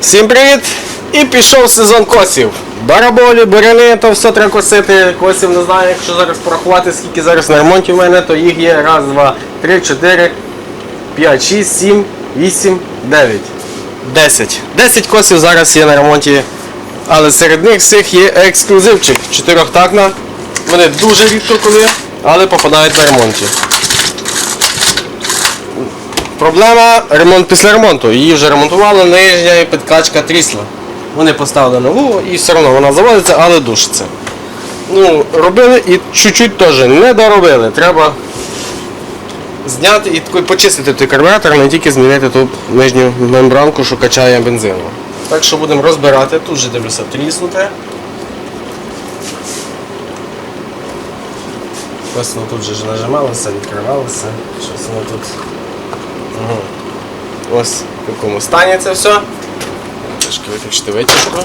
Всім привіт! І пішов сезон косів. Бараболі, буряни, то все треба косити. Косів не знаю, якщо зараз порахувати, скільки зараз на ремонті в мене, то їх є раз, два, три, чотири, п'ять, шість, сім, вісім, дев'ять. Десять. Десять косів зараз є на ремонті. Але серед них всіх є ексклюзивчик. Чотирьохтакна. Вони дуже рідко коли, але попадають на ремонті. Проблема ремонт після ремонту. Її вже ремонтували, нижня підкачка трісла. Вони поставили нову і все одно вона заводиться, але душиться. Ну, робили і чуть-чуть теж не доробили. Треба зняти і почистити той карбюратор, не тільки змінити ту нижню мембранку, що качає бензину. Так що будемо розбирати. Тут же дивлюся тріснуте. Ось воно тут же нажималося, відкривалося. Щось воно тут. Ось в якому стані це все. Трошки виключити витяжку.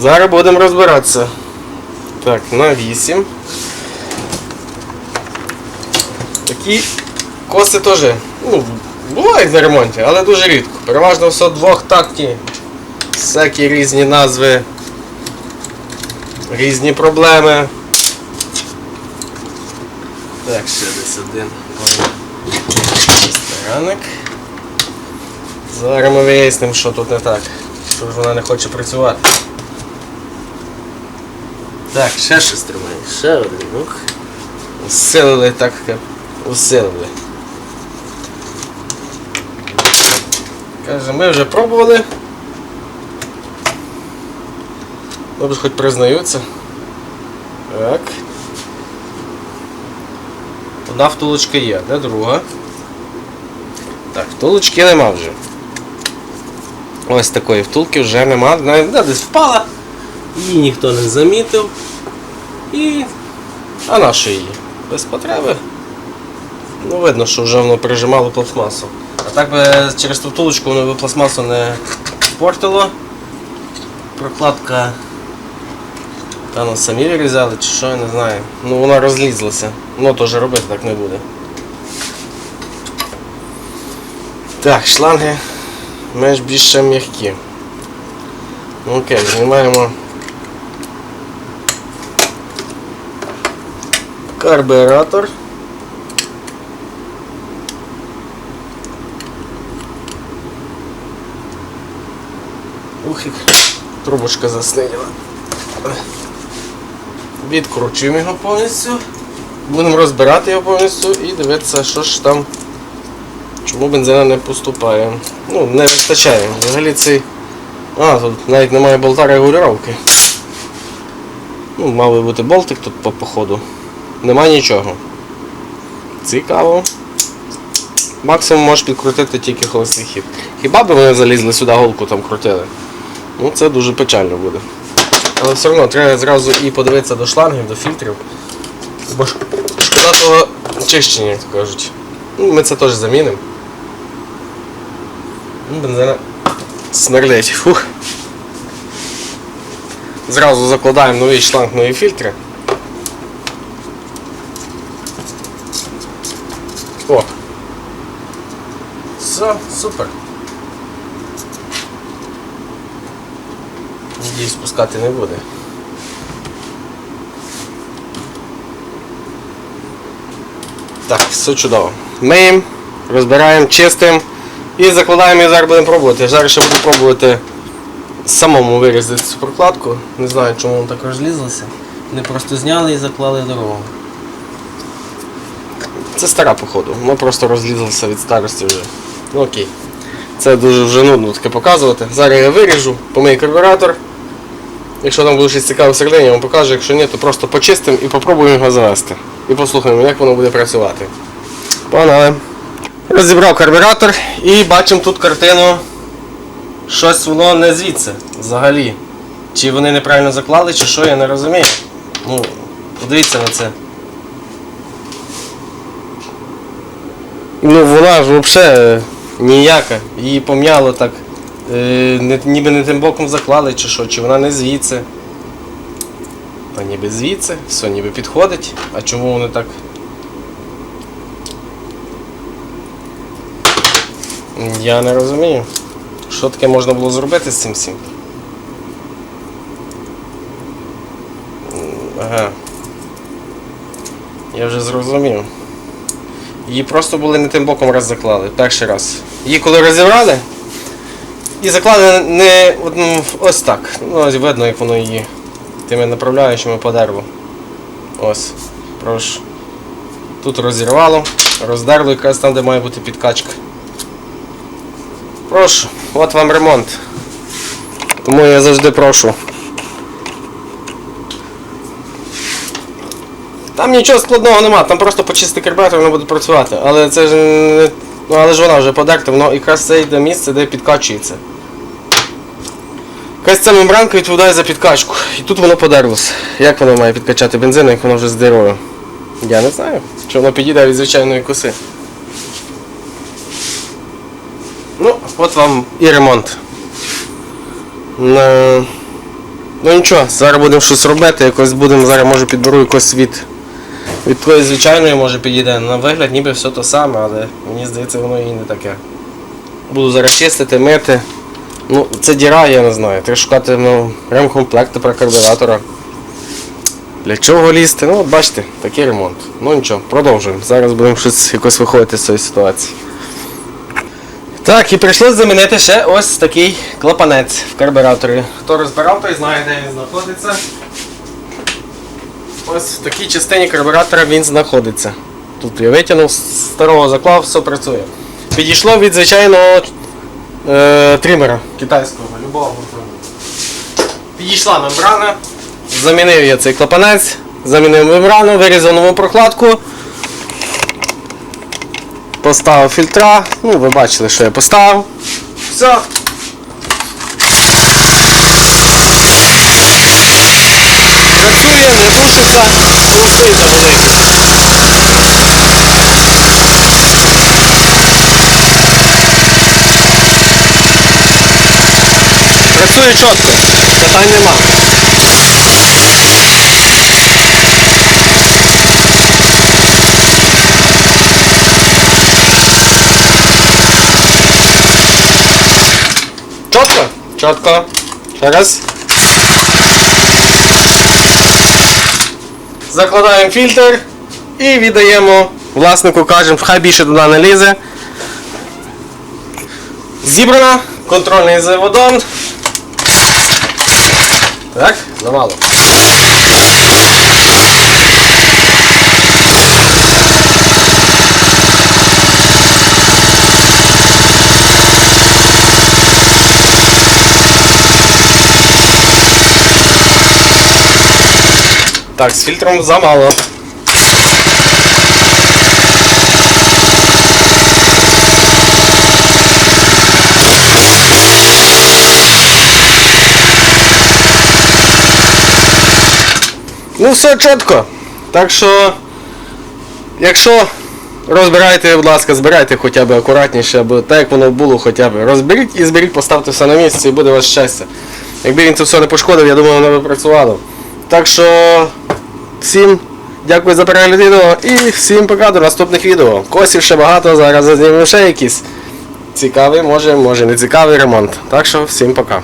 Зараз будемо розбиратися. Так, на 8. Такі коси теж ну, бувають на ремонті, але дуже рідко. Переважно все двохтактні. Всякі різні назви, різні проблеми. Так, ще десь один. Ой. Ранок. Зараз ми вияснимо, що тут не так. Що ж вона не хоче працювати. Так, ще щось тримає. Ще один. Ух. Усилили так, як усилили. Каже, ми вже пробували. Добре, хоч признаються. Так. Одна втулочка є, де друга? Так, втулочки нема вже. Ось такої втулки вже нема. Навіть вона десь впала. Її ніхто не замітив. І. А на її? Без потреби. Ну, видно, що вже воно прижимало пластмасу. А так би через ту втулочку воно би пластмасу не портило. Прокладка. Та ну самі вирізали чи що, я не знаю. Ну вона розлізлася. Ну теж робити так не буде. Так, шланги менш більше м'які. Ну, Окей, знімаємо карбюратор. Ух, трубочка заснила. Відкручуємо його повністю. Будемо розбирати його повністю і дивитися, що ж там Чому бензина не поступає? Ну, не вистачає. Взагалі цей... А, тут навіть немає болта регулювання. Ну, мав би бути болтик тут по походу. Нема нічого. Цікаво. Максимум можеш підкрутити тільки холостий хід. Хіба б вони залізли сюди голку там крутили? Ну це дуже печально буде. Але все одно треба зразу і подивитися до шлангів, до фільтрів. Бо шкода того чищення, як то кажуть. Ну, Ми це теж замінимо. Ну, Бензина смердить. Фух. Зразу закладаємо новий шланг, нові фільтри. О! Все, супер. Надіюсь, спускати не буде. Так, все чудово. Миємо, розбираємо, чистимо і закладаємо і зараз будемо пробувати. Зараз ще буду пробувати самому вирізати цю прокладку. Не знаю, чому воно так розлізлося. Вони просто зняли і заклали дорогу. Це стара походу, воно просто розлізлося від старості вже. Ну окей. Це дуже вже нудно таке показувати. Зараз я виріжу, помию карбюратор. Якщо там буде щось цікаве всередині, я вам покажу, якщо ні, то просто почистимо і попробуємо його завести. І послухаємо, як воно буде працювати. Погнали. Розібрав карбюратор і бачимо тут картину. Щось воно не звідси взагалі. Чи вони неправильно заклали, чи що, я не розумію. Ну, подивіться на це. Ну вона ж взагалі ніяка. Її пом'яло так. Е, не, ніби не тим боком заклали чи що, чи вона не звідси. Та ніби звідси, все ніби підходить. А чому вони так. Я не розумію. що таке можна було зробити з цим всім? Ага. Я вже зрозумів. Її просто були не тим боком раз заклали, перший раз. Її коли розібрали, і заклали не ось так. Ну, ось видно, як воно її тими направляючими по дереву. Ось. Прошу. Тут розірвало, роздерло якраз там, де має бути підкачка. Прошу, от вам ремонт. Тому я завжди прошу. Там нічого складного нема, там просто почистити карбюратор, воно буде працювати. Але це ж не. Ну але ж вона вже подерта, воно якраз це йде місце, де підкачується. Якась ця мембранка відповідає за підкачку. І тут воно подерлося. Як воно має підкачати бензин, як воно вже з? Я не знаю. Чи воно підійде від звичайної коси. Ну, от вам і ремонт. Ну, ну нічого, зараз будемо щось робити, якось будемо, зараз може підберу якось від, від тої звичайної може підійде. На вигляд ніби все то саме, але мені здається воно і не таке. Буду зараз чистити, мити. Ну, це діра, я не знаю. Треба шукати ну, ремкомплект про карбюратора. Для чого лізти? Ну, от бачите, такий ремонт. Ну нічого, продовжуємо. Зараз будемо щось якось виходити з цієї ситуації. Так, і прийшлося замінити ще ось такий клапанець в карбюраторі. Хто розбирав, той знає, де він знаходиться. Ось в такій частині карбюратора він знаходиться. Тут я витягнув, старого заклав, все працює. Підійшло від звичайного е, тримера китайського, любого. Підійшла мембрана, замінив я цей клапанець, замінив мембрану, вирізав нову прокладку. Поставив фільтра, ну ви бачили, що я поставив. Все. Працює, не душиться, холости не болить. Працює чітко, питань нема. Чітко? Чітко. Ще раз. Закладаємо фільтр і віддаємо власнику, кажемо, хай більше туди не лізе. Зібрано, контрольний заводон. Так, замало. Так, з фільтром замало. Ну все чітко. Так що, якщо розбираєте, будь ласка, збирайте хоча б акуратніше, або так як воно було хоча б. Розберіть і зберіть, поставте все на місце і буде у вас щастя. Якби він це все не пошкодив, я думаю, воно би працювало. Так що всім дякую за перегляд відео і всім пока до наступних відео. Косів ще багато, зараз знімемо ще якийсь цікавий, може, може не цікавий ремонт. Так що всім пока.